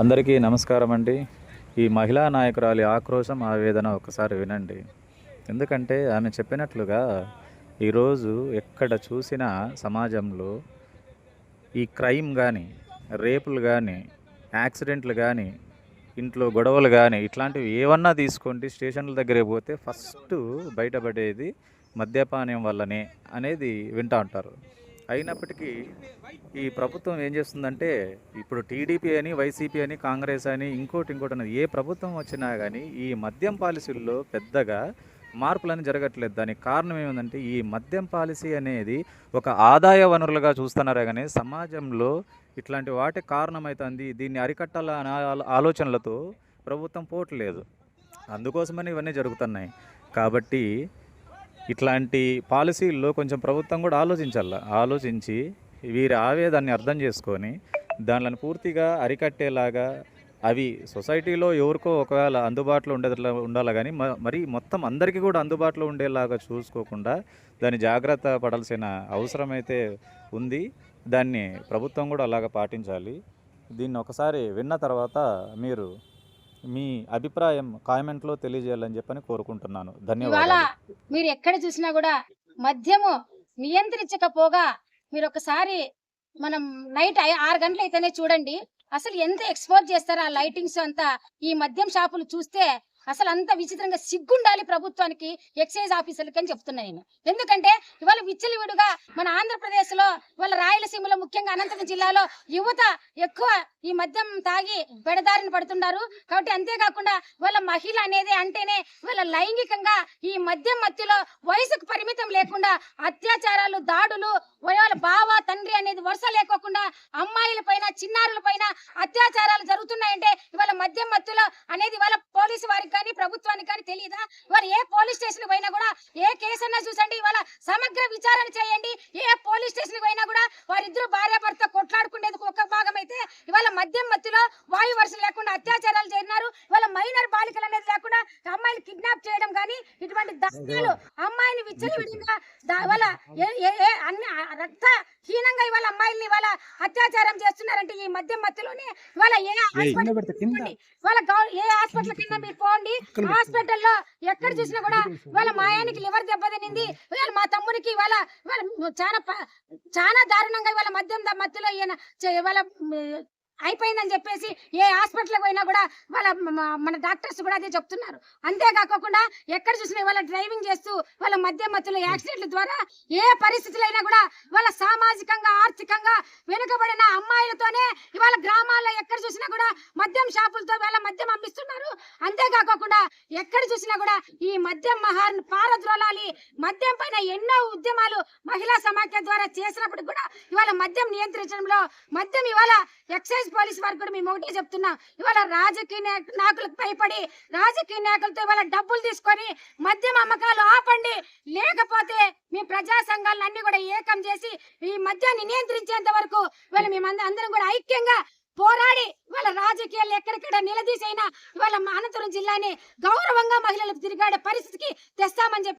అందరికీ నమస్కారం అండి. ఈ మహిళా నాయకురాలి ఆక్రోశం ఆవేదన ఒకసారి వినండి. ఎందుకంటే ఆమె చెప్పినట్లుగా ఈరోజు ఎక్కడ చూసినా సమాజంలో ఈ క్రైమ్ కానీ రేపులు కానీ యాక్సిడెంట్లు కానీ ఇంట్లో గొడవలు కానీ ఇట్లాంటివి ఏమన్నా తీసుకోండి స్టేషన్ల దగ్గరే పోతే ఫస్ట్ బయటపడేది మద్యపానం వల్లనే అనేది వింటూ ఉంటారు. అయినప్పటికీ ఈ ప్రభుత్వం ఏం చేస్తుందంటే ఇప్పుడు టీడీపీ అని వైసీపీ అని కాంగ్రెస్ అని ఇంకోటి ఇంకోటి అని ఏ ప్రభుత్వం వచ్చినా కానీ ఈ మద్యం పాలసీల్లో పెద్దగా మార్పులని జరగట్లేదు. దానికి కారణం ఏమిటంటే ఈ మద్యం పాలసీ అనేది ఒక ఆదాయ వనరులుగా చూస్తున్నారే కానీ సమాజంలో ఇట్లాంటి వాటి కారణమవుతుంది దీన్ని అరికట్టాలనే ఆలోచనలతో ప్రభుత్వం పోవట్లేదు. అందుకోసమని ఇవన్నీ జరుగుతున్నాయి. కాబట్టి ఇట్లాంటి పాలసీల్లో కొంచెం ప్రభుత్వం కూడా ఆలోచించాల. ఆలోచించి వీరి ఆవేదాన్ని అర్థం చేసుకొని దానిని పూర్తిగా అరికట్టేలాగా అవి సొసైటీలో ఎవరికో ఒకవేళ అందుబాటులో ఉండేలా ఉండాలి కానీ మ- మరి మొత్తం అందరికీ కూడా అందుబాటులో ఉండేలాగా చూసుకోకుండా దాన్ని జాగ్రత్త పడాల్సిన అవసరం అయితే ఉంది. దాన్ని ప్రభుత్వం కూడా అలాగ పాటించాలి. దీన్ని ఒకసారి విన్న తర్వాత మీరు మీ అభిప్రాయం కామెంట్లో తెలియజేయాలని చెప్పని కోరుకుంటున్నాను. ధన్యవాదాలు. మీరు ఎక్కడ చూసినా కూడా మద్యము నియంత్రించకపోగా మీరు ఒకసారి మనం నైట్ ఆరు గంటలు అయితేనే చూడండి. అసలు ఎంత ఎక్స్పోర్ట్ చేస్తారో ఆ లైటింగ్స్ అంతా? ఈ మద్యం షాపులు చూస్తే అసలు అంత విచిత్రంగా సిగ్గుండాలి ప్రభుత్వానికి ఎక్సైజ్ ఆఫీసర్లకి అని చెప్తున్నా నేను. ఎందుకంటే ఇవాళ విచ్చలివిడుగా మన ఆంధ్రప్రదేశ్లో ఇవాళ రాయలసీమలో ముఖ్యంగా అనంతపురం జిల్లాలో యువత ఎక్కువ ఈ మద్యం తాగి బెడదారిన పడుతున్నారు. కాబట్టి అంతేకాకుండా వాళ్ళ మహిళ అనేది అంటేనే వాళ్ళ లైంగికంగా ఈ మద్యం మధ్యలో వయసుకు పరిమితం లేకుండా అత్యాచారాలు దాడులు వాళ్ళ భావ వరుస లేకోకుండా అమ్మాయిల పైన చిన్నారుల పైన అత్యాచారాలు జరుగుతున్నాయంటే ఇవాళ మద్యం మత్తులో అనేది వాళ్ళ పోలీసు వారికి కానీ ప్రభుత్వానికి కానీ తెలియదా ఇవాళ ఏ పోలీస్ స్టేషన్ పైన కూడా ఏ కేసు అన్నా చూసండి ఇవాళ సమగ్ర విచారణ చేయండి ఏ పోలీస్ స్టేషన్ పోయినా కూడా వారిద్దరు భార్య భర్త కొట్లాడుకునేందుకు ఒక భాగం అయితే ఇవాళ మద్యం మత్తులో వాయు వరుస లేకుండా అత్యాచారాలు చేరినారు. ఇవాళ మైనర్ బాలికలు అనేది లేకుండా అమ్మాయిని కిడ్నాప్ చేయడం కానీ ఇటువంటి దాడులు అమ్మాయిని విచ్చలవిడిగా ఏ అన్ని రక్త హీనంగా ఇవాళ అమ్మాయిల్ని ఇవాళ అత్యాచారం చేస్తున్నారంటే ఈ మద్యం మత్తులోనే ఇవాళ ఏ హాస్పిటల్ గవ- ఏ హాస్పిటల్ కింద మీరు పోండి. హాస్పిటల్లో ఎక్కడ చూసినా కూడా ఇవాళ మా ఆయనకి లివర్ దెబ్బతినింది ఇవాళ మా తమ్ముడికి ఇవాళ ఇవాళ చాలా చాలా దారుణంగా ఇవాళ మద్యం ద- మత్తులో ఈయన మ్, అయిపోయిందని చెప్పేసి ఏ హాస్పిటల్కి పోయినా కూడా వాళ్ళ మన డాక్టర్స్ కూడా అదే చెప్తున్నారు. అంతేకాకుండా ఎక్కడ చూసినా ఇవాళ డ్రైవింగ్ చేస్తూ వాళ్ళ మద్యం మధ్యలో యాక్సిడెంట్ల ద్వారా ఏ పరిస్థితులైనా కూడా వాళ్ళ సామాజికంగా ఆర్థికంగా వెనుకబడిన అమ్మాయిలతోనే ఇవాళ గ్రామాల్లో ఎక్కడ చూసినా కూడా మద్యం షాపులతో వాళ్ళ మద్యం అమ్మిస్తున్నారు. అంతేకాకుండా ఎక్కడ చూసినా కూడా ఈ మద్యం మహార్ని పారద్రోలాలి మద్యం పైన ఎన్నో ఉద్యమాలు మహిళా సమాఖ్య ద్వారా చేసినప్పుడు కూడా ఇవాళ మద్యం నియంత్రించడంలో మద్యం ఇవాళ ఎక్సైజ్ పోలీస్ వారికి కూడా మేము ఒకటే చెప్తున్నా ఇవాళ రాజకీయ నాయకు- నాయకులకు భయపడి రాజకీయ నాయకులతో ఇవాళ డబ్బులు తీసుకొని మద్యం అమ్మకాలు ఆపండి. లేకపోతే మీ ప్రజా సంఘాలను అన్ని కూడా ఏకం చేసి ఈ మద్యాన్ని నియంత్రించేంత వరకు ఇవాళ మేము అందరం కూడా ఐక్యంగా పోరాడి వాళ్ళ రాజకీయాలు ఎక్కడెక్కడ నిలదీసైనా ఇవాళ అనంతరం జిల్లాని గౌరవంగా మహిళలకు తిరిగాడే పరిస్థితికి తెస్తామని చెప్పి